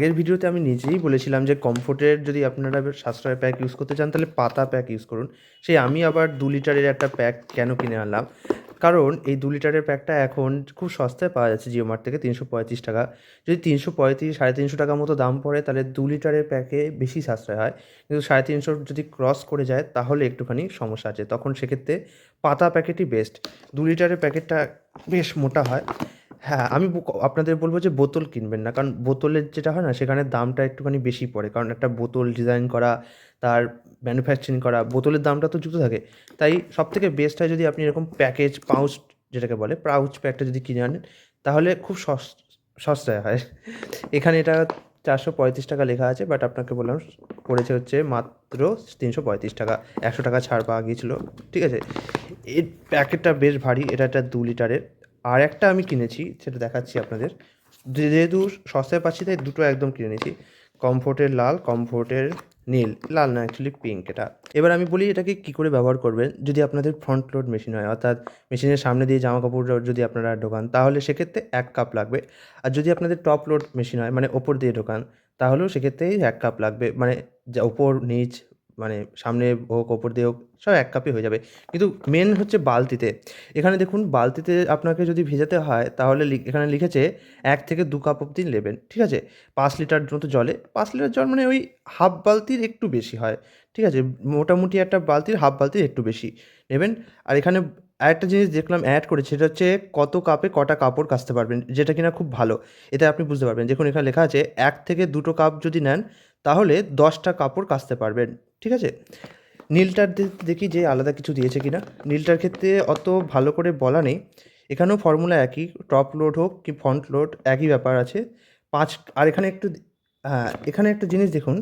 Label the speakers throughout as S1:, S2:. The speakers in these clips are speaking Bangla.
S1: আগের ভিডিওতে আমি নিজেই বলেছিলাম যে কমফোর্টের যদি আপনারা সাশ্রয় প্যাক ইউজ করতে চান, তাহলে পাতা প্যাক ইউজ করুন। সেই আমি আবার দু লিটারের একটা প্যাক কেন কিনে আনলাম? কারণ এই দু লিটারের প্যাকটা এখন খুব সস্তায় পাওয়া যাচ্ছে জিও মার্ট থেকে তিনশো পঁয়ত্রিশ টাকা। যদি তিনশো পঁয়ত্রিশ, সাড়ে তিনশো টাকা মতো দাম পড়ে, তাহলে দু লিটারের প্যাকে বেশি সাশ্রয় হয়। কিন্তু সাড়ে তিনশো যদি ক্রস করে যায়, তাহলে একটুখানি সমস্যা আছে। তখন সেক্ষেত্রে পাতা প্যাকেটই বেস্ট দু লিটারের প্যাকেটটা বেশ মোটা হয়। হ্যাঁ আমি আপনাদের বলব যে বোতল কিনবেন না। কারণ বোতলের যেটা হয় না, সেখানে দামটা একটুখানি বেশি পড়ে। কারণ একটা বোতল ডিজাইন করা, তার ম্যানুফ্যাকচারিং করা, বোতলের দামটা তো যুক্ত থাকে। তাই সব থেকে বেস্ট হয় যদি আপনি এরকম প্যাকেজ পাউচ যেটাকে বলে পাউচ প্যাকটা যদি কিনে আনেন, তাহলে খুব সস- সস্তায় হয়। এখানে এটা চারশো পঁয়ত্রিশ টাকা লেখা আছে বাট আপনাকে বললাম, পড়েছে হচ্ছে মাত্র তিনশো পঁয়ত্রিশ টাকা। একশো টাকা ছাড় পাওয়া গিয়েছিল। ঠিক আছে? এর প্যাকেটটা বেশ ভারী, এটা একটা দু লিটারের। আর একটা আমি কিনেছি, সেটা দেখাচ্ছি আপনাদের। যেহেতু সস্তায় পাচ্ছি, তাই দুটো একদম কিনে নিয়েছি। কমফোর্টের লাল, কমফোর্টের নীল। লাল না অ্যাকচুয়ালি পিঙ্ক এটা। এবার আমি বলি, এটাকে কী করে ব্যবহার করবেন? যদি আপনাদের ফ্রন্ট লোড মেশিন হয়, অর্থাৎ মেশিনের সামনে দিয়ে জামা কাপড় যদি আপনারা ঢোকান, তাহলে সেক্ষেত্রে এক কাপ লাগবে। আর যদি আপনাদের টপ লোড মেশিন হয় মানে ওপর দিয়ে ঢোকান, তাহলেও সেক্ষেত্রেই এক কাপ লাগবে। মানে যা ওপর নিচ মানে সামনে হোক, ওপর দিয়ে হোক সব এক কাপই হয়ে যাবে। কিন্তু মেন হচ্ছে বালতিতে। এখানে দেখুন, বালতিতে আপনাকে যদি ভেজাতে হয়, তাহলে এখানে লিখেছে এক থেকে দু কাপ অবধি নেবেন, ঠিক আছে? পাঁচ লিটার মতো জলে। পাঁচ লিটার জল মানে ওই হাফ বালতির একটু বেশি হয়, ঠিক আছে? মোটামুটি একটা বালতির হাফ বালতির একটু বেশি নেবেন। আর এখানে আরেকটা জিনিস দেখলাম অ্যাড করেছে, সেটা হচ্ছে কত কাপে কটা কাপড় কাচতে পারবেন, যেটা কিনা খুব ভালো। এতে আপনি বুঝতে পারবেন। দেখুন, এখানে লেখা আছে, এক থেকে দুটো কাপ যদি নেন, তাহলে দশটা কাপড় কাচতে পারবেন, ঠিক আছে? নীলটার দেখি যে আলাদা কিছু দিয়েছে কিনা। নীলটার ক্ষেত্রে অত ভালো করে বলা নেই। এখানেও ফর্মুলা একই টপ লোড হোক কি ফ্রন্ট লোড একই ব্যাপার আছে। পাঁচ, আর এখানে একটু হ্যাঁ এখানে একটা জিনিস দেখুন।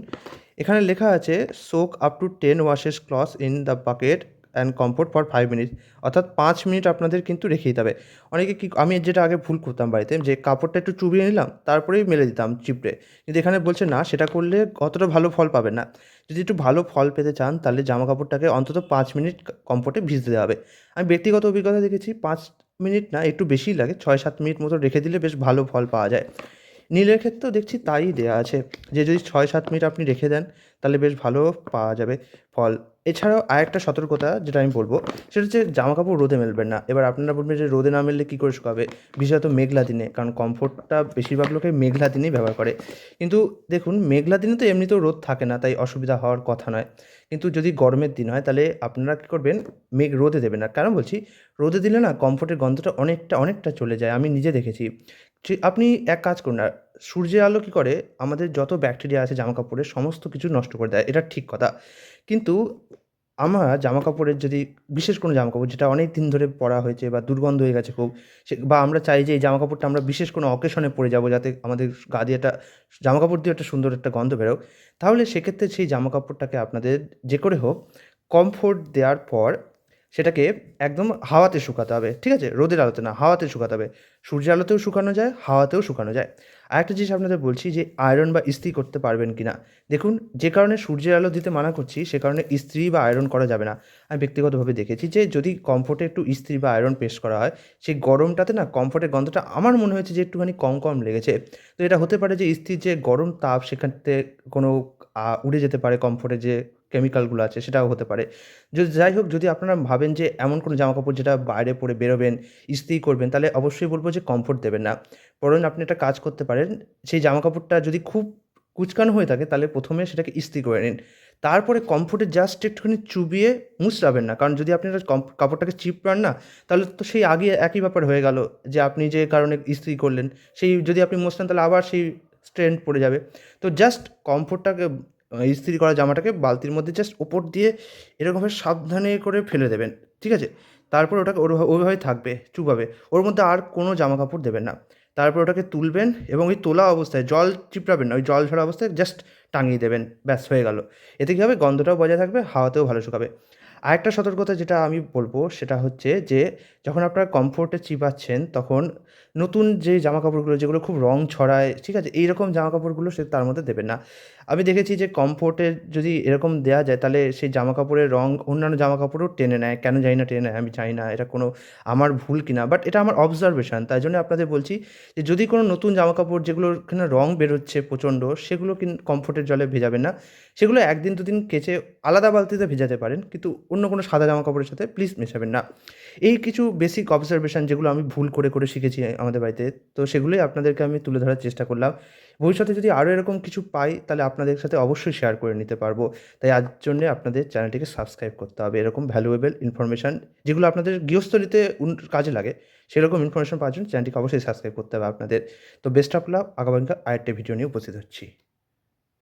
S1: এখানে লেখা আছে soak up to ten washes clothes in the bucket and comfort for five minute অর্থাৎ পাঁচ মিনিট আপনাদের কিন্তু রেখে দিতে হবে। অনেকে কি, আমি যেটা আগে ভুল করতাম বাড়িতে, যে কাপড়টা একটু চুবিয়ে নিলাম, তারপরেই মেলে দিতাম চিপড়ে কিন্তু এখানে বলছে, না, সেটা করলে অতটা ভালো ফল পাবেন না। যদি একটু ভালো ফল পেতে চান, তাহলে জামা কাপড়টাকে অন্তত পাঁচ মিনিট কমফোর্টে ভিজতে দেওয়া হবে। আমি ব্যক্তিগত অভিজ্ঞতা দেখেছি, পাঁচ মিনিট না, একটু বেশিই লাগে, ছয় সাত মিনিট মতো রেখে দিলে বেশ ভালো ফল পাওয়া যায়। নীলের ক্ষেত্রেও দেখছি তাই দেওয়া আছে, যে যদি ছয় সাত মিনিট আপনি রেখে দেন তাহলে বেশ ভালো পাওয়া যাবে ফল। এছাড়াও আরেকটা সতর্কতা যেটা আমি বলব, সেটা হচ্ছে জামা কাপড় রোদে মেলবেন না। এবার আপনারা বলবেন যে রোদে না মেললে কী করে শুকাবে? বিশেষত মেঘলা দিনে, কারণ কমফোর্টটা বেশিরভাগ লোকে মেঘলা দিনেই ব্যবহার করে। কিন্তু দেখুন, মেঘলা দিনে তো এমনিতেও রোদ থাকে না, তাই অসুবিধা হওয়ার কথা নয়। কিন্তু যদি গরমের দিন হয়, তাহলে আপনারা কী করবেন? মেঘ রোদে দেবেন না। কারণ বলছি, রোদে দিলে না কমফোর্টের গন্ধটা অনেকটা অনেকটা চলে যায়। আমি নিজে দেখেছি। আপনি এক কাজ করুন না সূর্যের আলো কী করে? আমাদের যত ব্যাকটেরিয়া আছে জামা কাপড়ের সমস্ত কিছু নষ্ট করে দেয়, এটা ঠিক কথা। কিন্তু আমরা জামা কাপড়ের যদি বিশেষ কোনো জামা কাপড় যেটা অনেক দিন ধরে পরা হয়েছে বা দুর্গন্ধ হয়ে গেছে খুব, সে বা আমরা চাই যে এই জামা কাপড়টা আমরা বিশেষ কোনো অকেশনে পরে যাব যাতে আমাদের গা দিয়ে একটা জামা কাপড় দিয়ে একটা সুন্দর একটা গন্ধ বেরোক। তাহলে সেক্ষেত্রে সেই জামা কাপড়টাকে আপনাদের যে করে হোক কমফোর্ট দেওয়ার পর সেটাকে একদম হাওয়াতে শুকাতে হবে, ঠিক আছে? রোদের আলোতে না, হাওয়াতে শুকাতে হবে। সূর্যের আলোতেও শুকানো যায়, হাওয়াতেও শুকানো যায়। আরেকটা জিনিস আপনাদের বলছি যে আয়রন বা ইস্ত্রি করতে পারবেন কি না দেখুন, যে কারণে সূর্যের আলো দিতে মানা করছি, সে কারণে ইস্ত্রি বা আয়রন করা যাবে না। আমি ব্যক্তিগতভাবে দেখেছি যে, যদি কমফোর্টে একটু ইস্ত্রি বা আয়রন পেস্ট করা হয়, সেই গরমটাতে না কমফোর্টের গন্ধটা আমার মনে হয়েছে যে, একটুখানি কম কম লেগেছে। তো এটা হতে পারে যে, ইস্ত্রির যে গরম তাপ, সেখান থেকে কোনো উড়ে যেতে পারে কমফোর্টের যে কেমিক্যালগুলো আছে সেটাও হতে পারে। যদি যাই হোক, যদি আপনারা ভাবেন যে এমন কোনো জামা কাপড় যেটা বাইরে পরে বেরোবেন, ইস্ত্রি করবেন, তাহলে অবশ্যই বলব যে কমফোর্ট দেবেন না। বরং আপনি একটা কাজ করতে পারেন, সেই জামা কাপড়টা যদি খুব কুচকানো হয়ে থাকে, তাহলে প্রথমে সেটাকে ইস্ত্রি করে নিন। তারপরে কমফোর্টে জাস্ট একটুখানি চুবিয়ে মুচড়াবেন না। কারণ যদি আপনি কাপড়টাকে চিপড়ান না, তাহলে তো সেই আগে একই ব্যাপার হয়ে গেল যে আপনি যে কারণে ইস্ত্রি করলেন, সেই যদি আপনি মুছতেন, তাহলে আবার সেই স্ট্রেন্ড পড়ে যাবে। তো জাস্ট কমফোর্টটাকে ইস্ত্রি করা জামাটাকে বালতির মধ্যে জাস্ট ওপর দিয়ে এরকমভাবে সাবধানে করে ফেলে দেবেন, ঠিক আছে? তারপর ওটাকে ওইভাবে থাকবে চুপাবে ওর মধ্যে আর কোনো জামা কাপড় দেবেন না। তারপর ওটাকে তুলবেন এবং ওই তোলা অবস্থায় জল চিপড়াবেন না, ওই জল ঝরা অবস্থায় জাস্ট টাঙিয়ে দেবেন, ব্যাস, হয়ে গেল। এতে কী হবে? গন্ধটাও বজায় থাকবে, হাওয়াতেও ভালো শুকাবে। আরেকটা সতর্কতা যেটা আমি বলব সেটা হচ্ছে যে যখন আপনারা কমফোর্টে চিবাচ্ছেন, তখন নতুন যে জামা কাপড়গুলো যেগুলো খুব রং ছড়ায়, ঠিক আছে, এইরকম জামা কাপড়গুলো সে তার মধ্যে দেবেন না। আমি দেখেছি যে কমফোর্টে যদি এরকম দেওয়া যায়, তাহলে সেই জামা কাপড়ের রং অন্যান্য জামা কাপড়ও টেনে নেয়। কেন জানি না টেনে নেয়, আমি জানি না, এটা কোনো আমার ভুল কিনা বাট এটা আমার অবজারভেশন তাই জন্য আপনাদের বলছি যে, যদি কোনো নতুন জামা কাপড় যেগুলোর কিনা রং বেরোচ্ছে প্রচণ্ড, সেগুলো কিন কমফোর্টের জলে ভেজাবেন না। সেগুলো একদিন, দুদিন কেচে আলাদা বালতিতে ভেজাতে পারেন, কিন্তু অন্য কোনো সাদা জামা কাপড়ের সাথে প্লিজ মেশাবেন না। এই কিছু বেসিক অবজারভেশন যেগুলো আমি ভুল করে করে শিখেছি আমাদের বাড়িতে, তো সেগুলোই আপনাদেরকে আমি তুলে ধরার চেষ্টা করলাম। ভবিষ্যতে যদি আরও এরকম কিছু পাই, তাহলে আপনাদের সাথে অবশ্যই শেয়ার করে নিতে পারব। তাই আজ জন্যে আপনাদের চ্যানেলটিকে সাবস্ক্রাইব করতে হবে। এরকম ভ্যালুয়েবল ইনফরমেশান যেগুলো আপনাদের গৃহস্থলিতে কাজে লাগে, সেরকম ইনফরমেশন পাওয়ার জন্য চ্যানেলটিকে অবশ্যই সাবস্ক্রাইব করতে হবে আপনাদের। তো বেস্ট অফ লাভ আগামীকাল আরেকটা ভিডিও নিয়ে উপস্থিত হচ্ছি।